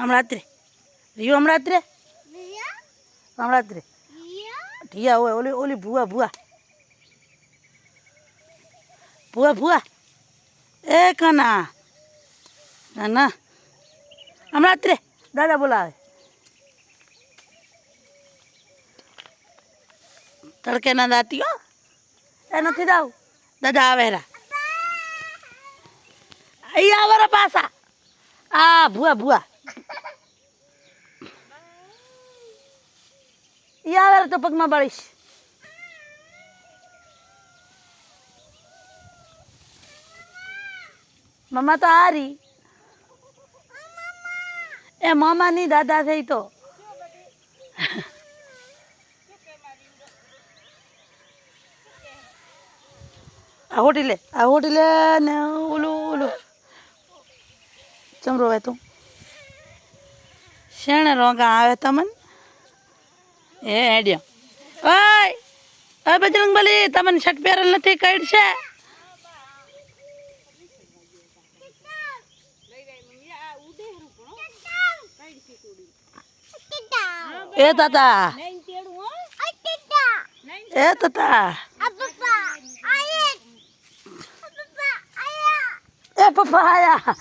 હમણાં ત્રે રિયો? હમણાં ત્રે હમણાં ઢીયા હોય ઓલી ઓલી ભૂવા ભૂવા. ભૂવા ભૂવા. એ કના. ના હમણાં ત્રે દાદા બોલાવે. તડકે ના દાતી હો એ નથી દાવ. દાદા આવે રા. અહીંયા આવે પાછા. આ ભૂવા ભૂવા. ઈ આવે તો પગમાં બળીશ. મમ્મા તો હારી. એ મામા ની દાદા થઈ તો. આ હોટી લે, આ હોટી લે ને ઓલું ઓલું. ચમરો તું શેણે રોગા આવે તમન? એ હેડ્યો. ઓય ઓય બજરંગ બલી તમને શર્ટ પહેરેલ નથી કઈડ છે. એ તાતા. એ તાતા. એ પપ્પા આયા.